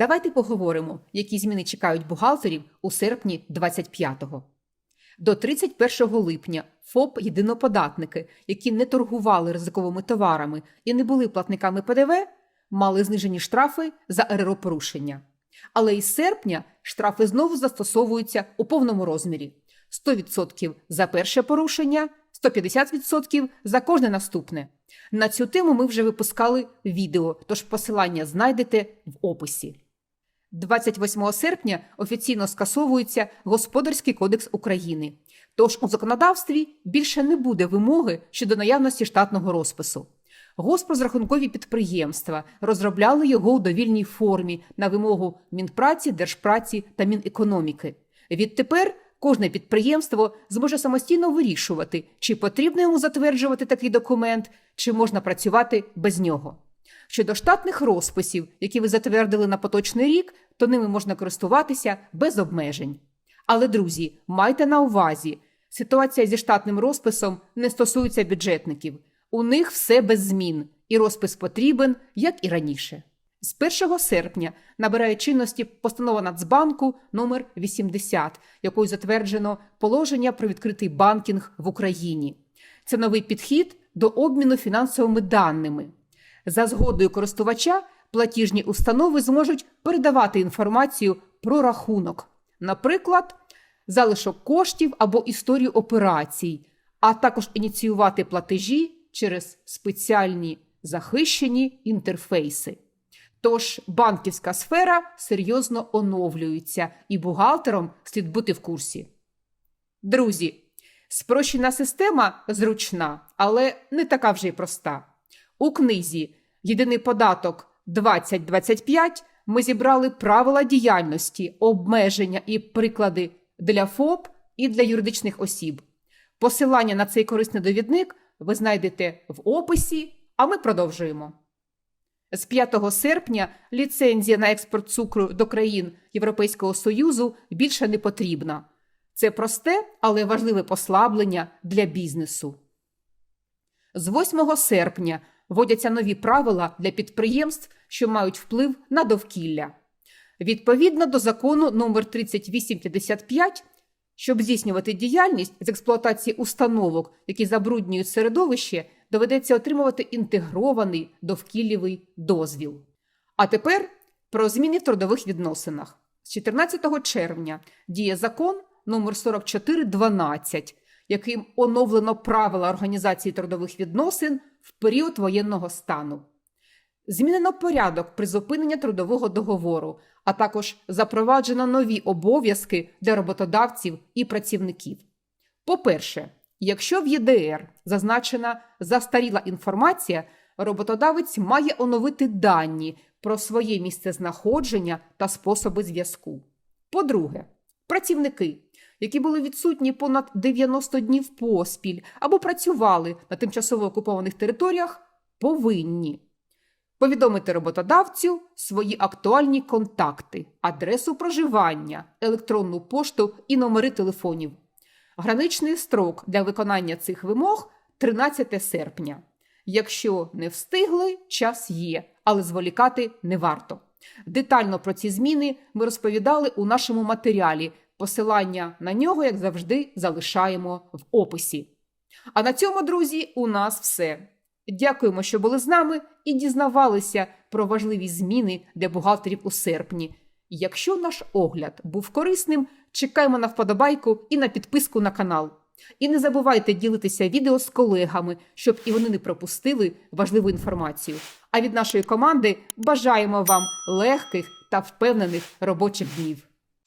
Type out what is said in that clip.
давайте поговоримо, які зміни чекають бухгалтерів у серпні 25-го. До 31 липня ФОП єдиноподатники, які не торгували ризиковими товарами і не були платниками ПДВ, мали знижені штрафи за РРО порушення. Але із серпня штрафи знову застосовуються у повному розмірі: 100% за перше порушення, 150% за кожне наступне. На цю тему ми вже випускали відео, тож посилання знайдете в описі. 28 серпня офіційно скасовується Господарський кодекс України. Тож у законодавстві більше не буде вимоги щодо наявності штатного розпису. Госпрозрахункові підприємства розробляли його у довільній формі на вимогу Мінпраці, Держпраці та Мінекономіки. Відтепер кожне підприємство зможе самостійно вирішувати, чи потрібно йому затверджувати такий документ, чи можна працювати без нього. Щодо штатних розписів, які ви затвердили на поточний рік, то ними можна користуватися без обмежень. Але, друзі, майте на увазі, ситуація зі штатним розписом не стосується бюджетників. У них все без змін, і розпис потрібен, як і раніше. З 1 серпня набирає чинності постанова Нацбанку номер 80, якою затверджено положення про відкритий банкінг в Україні. Це новий підхід до обміну фінансовими даними. За згодою користувача платіжні установи зможуть передавати інформацію про рахунок, наприклад, залишок коштів або історію операцій, а також ініціювати платежі через спеціальні захищені інтерфейси. Тож банківська сфера серйозно оновлюється, і бухгалтером слід бути в курсі. Друзі, спрощена система зручна, але не така вже й проста. У книзі Єдиний податок 2025 ми зібрали правила діяльності, обмеження і приклади для ФОП і для юридичних осіб. Посилання на цей корисний довідник ви знайдете в описі, а ми продовжуємо. З 5 серпня ліцензія на експорт цукру до країн Європейського Союзу більше не потрібна. Це просте, але важливе послаблення для бізнесу. З 8 серпня вводяться нові правила для підприємств, що мають вплив на довкілля. Відповідно до закону номер 3855, щоб здійснювати діяльність з експлуатації установок, які забруднюють середовище, доведеться отримувати інтегрований довкіллєвий дозвіл. А тепер про зміни в трудових відносинах. З 14 червня діє закон номер 4412, яким оновлено правила організації трудових відносин в період воєнного стану. Змінено порядок призупинення трудового договору, а також запроваджено нові обов'язки для роботодавців і працівників. По-перше, якщо в ЄДР зазначена застаріла інформація, роботодавець має оновити дані про своє місцезнаходження та способи зв'язку. По-друге, працівники, які були відсутні понад 90 днів поспіль або працювали на тимчасово окупованих територіях, повинні повідомити роботодавцю свої актуальні контакти, адресу проживання, електронну пошту і номери телефонів. Граничний строк для виконання цих вимог 13 серпня. Якщо не встигли, час є, але зволікати не варто. Детально про ці зміни ми розповідали у нашому матеріалі. Посилання на нього, як завжди, залишаємо в описі. А на цьому, друзі, у нас все. Дякуємо, що були з нами і дізнавалися про важливі зміни для бухгалтерів у серпні. Якщо наш огляд був корисним, чекаємо на вподобайку і на підписку на канал. І не забувайте ділитися відео з колегами, щоб і вони не пропустили важливу інформацію. А від нашої команди бажаємо вам легких та впевнених робочих днів.